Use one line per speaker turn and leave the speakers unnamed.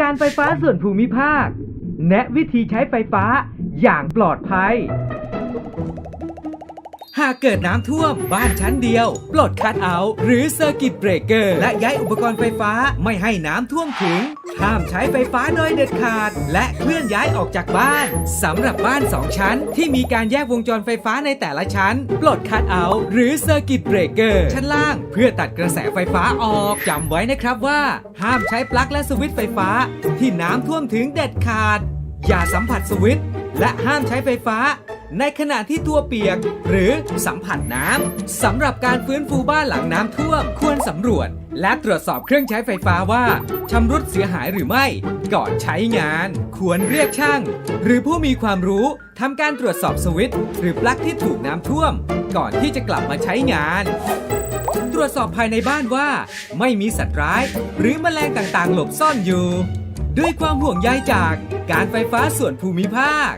การไฟฟ้าส่วนภูมิภาค แนะวิธีใช้ไฟฟ้าอย่างปลอดภัย หากเกิดน้ำท่วม บ้านชั้นเดียว ปลดคัดเอาท์หรือเซอร์กิตเบรกเกอร์ และย้ายอุปกรณ์ไฟฟ้าไม่ให้น้ำท่วมถึง ห้ามใช้ไฟฟ้าโดยเด็ดขาด และเคลื่อนย้ายออกจากบ้านสำหรับบ้าน 2 ชั้น ที่มีการแยกวงจรไฟฟ้าในแต่ละชั้น ปลดคัดเอาท์หรือเซอร์กิตเบรกเกอร์ชั้นล่าง เพื่อตัดกระแสไฟฟ้าออกจำไว้นะครับว่า ห้ามใช้ปลั๊กและสวิตช์ไฟฟ้า ที่น้ำท่วมถึงเด็ดขาด อย่าสัมผัสสวิตช์และห้ามใช้ไฟฟ้า ในขณะที่ตัวเปียก หรือสัมผัสน้ำสำหรับการฟื้นฟูบ้านหลังน้ำท่วม ควรสำรวจ และตรวจสอบเครื่องใช้ไฟฟ้าว่าชำรุดเสียหายหรือไม่ ก่อนใช้งาน ควรเรียกช่าง หรือผู้มีความรู้ทำการตรวจสอบสวิตช์หรือปลั๊กที่ถูกน้ำท่วม ก่อนที่จะกลับมาใช้งาน ตรวจสอบภายในบ้านว่า ไม่มีสัตว์ร้าย หรือแมลงต่างๆ หลบซ่อนอยู่ ด้วยความห่วงใยจากการไฟฟ้าส่วนภูมิภาค